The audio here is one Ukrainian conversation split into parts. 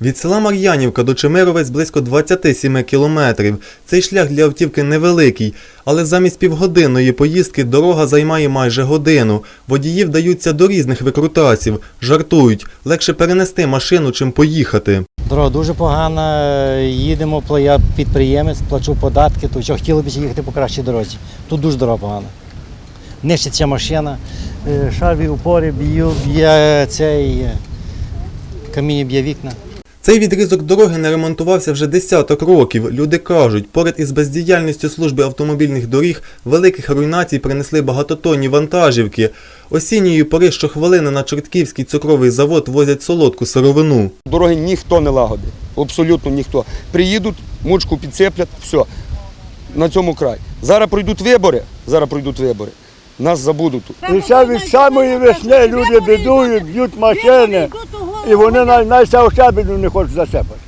Від села Мар'янівка до Чемеровець близько 27 кілометрів. Цей шлях для автівки невеликий, але замість півгодинної поїздки дорога займає майже годину. Водії вдаються до різних викрутасів, жартують, легше перенести машину, чим поїхати. Дорога дуже погана. Їдемо, я підприємець, плачу податки, то що хотіли б їхати по кращій дорозі. Тут дуже дорога погана. Нищиться машина, е, шарві упори б'ю, б'є цей е, каміння б'є вікна. Цей відрізок дороги не ремонтувався вже десяток років. Люди кажуть, поряд із бездіяльністю служби автомобільних доріг великих руйнацій принесли багатотонні вантажівки. Осінньої пори щохвилини на Чортківський цукровий завод возять солодку сировину. Дороги ніхто не лагодить. Абсолютно ніхто. Приїдуть, мучку підцеплять, все. На цьому край. Зараз пройдуть вибори. Зараз пройдуть вибори. Нас забудуть. І ще від самої весни люди бідують, б'ють машини, і вони навіть щебеню не хочуть засипати.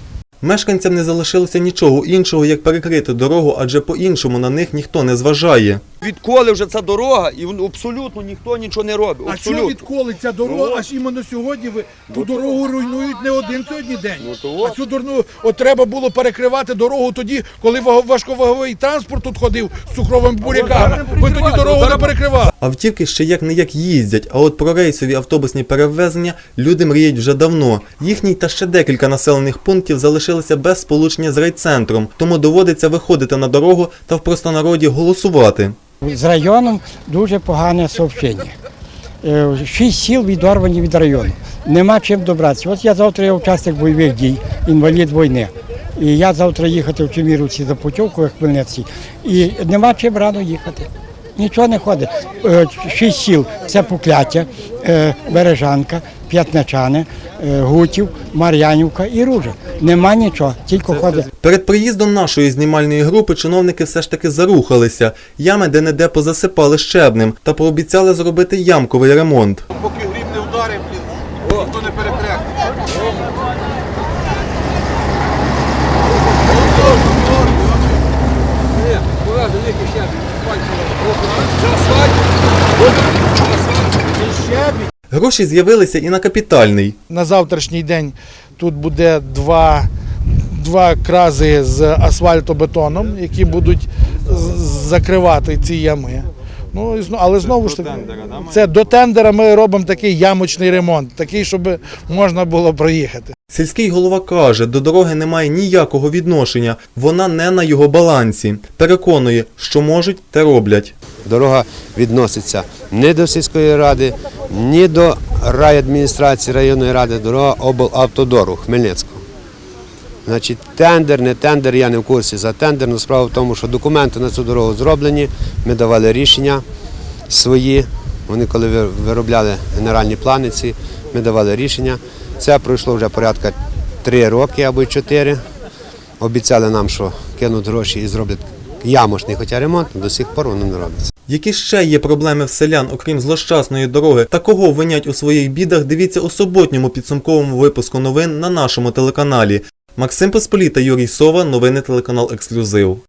Мешканцям не залишилося нічого іншого, як перекрити дорогу, адже по-іншому на них ніхто не зважає. Відколи вже ця дорога, і абсолютно ніхто нічого не робить. А що Абсолютно. відколи ця дорога, аж іменно сьогодні ви ту дорогу руйнують не один сьогодні день. Ну, то от. а цю дорогу от треба було перекривати дорогу тоді, коли ваг- важковаговий транспорт тут ходив з цукровими буряками. Ви тоді дорогу не перекривали. Автівки ще як не як їздять, а от про рейсові автобусні перевезення люди мріють вже давно. Їхній та ще декілька населених пунктів залишилися без сполучення з райцентром, тому доводиться виходити на дорогу та в простонароді голосувати. З районом дуже погане сообщення. Е, Шість сіл відорвані від району. Нема чим добратися. От я завтра є учасник бойових дій, інвалід війни. І я завтра їхати в Чемірівці за путівкою в Хмельницький. І нема чим рано їхати. Нічого не ходить. Е, Шість сіл це Пукляття, е, Бережанка, П'ятничани, е, Гутів, Мар'янівка і Ружа. Нема нічого, тільки ходить. Перед приїздом нашої знімальної групи чиновники все ж таки зарухалися. Ями де-не-де позасипали щебнем та пообіцяли зробити ямковий ремонт. Поки грім не вдарив, ніхто не перекрестить. Гроші з'явилися і на капітальний. На завтрашній день тут буде два, два крази з асфальтобетоном, які будуть закривати ці ями. Ну, але знову ж таки, це до тендера ми робимо такий ямочний ремонт, такий, щоб можна було проїхати. Сільський голова каже, до дороги немає ніякого відношення, вона не на його балансі. Переконує, що можуть, те роблять. Дорога відноситься не до сільської ради, ні до райадміністрації районної ради, дорога облавтодору Хмельницького. Значить, тендер, не тендер, я не в курсі за тендер, але справа в тому, що документи на цю дорогу зроблені, ми давали рішення свої. Вони коли виробляли генеральні плани ці, ми давали рішення. Це пройшло вже порядка три роки або чотири. Обіцяли нам, що кинуть гроші і зроблять ямошний, хоча ремонт до сих пор воно не робиться. Які ще є проблеми в селян, окрім злощасної дороги, та кого винять у своїх бідах, дивіться у суботньому підсумковому випуску новин на нашому телеканалі. Максим Посполіта, Юрій Сова, новини телеканал Ексклюзив.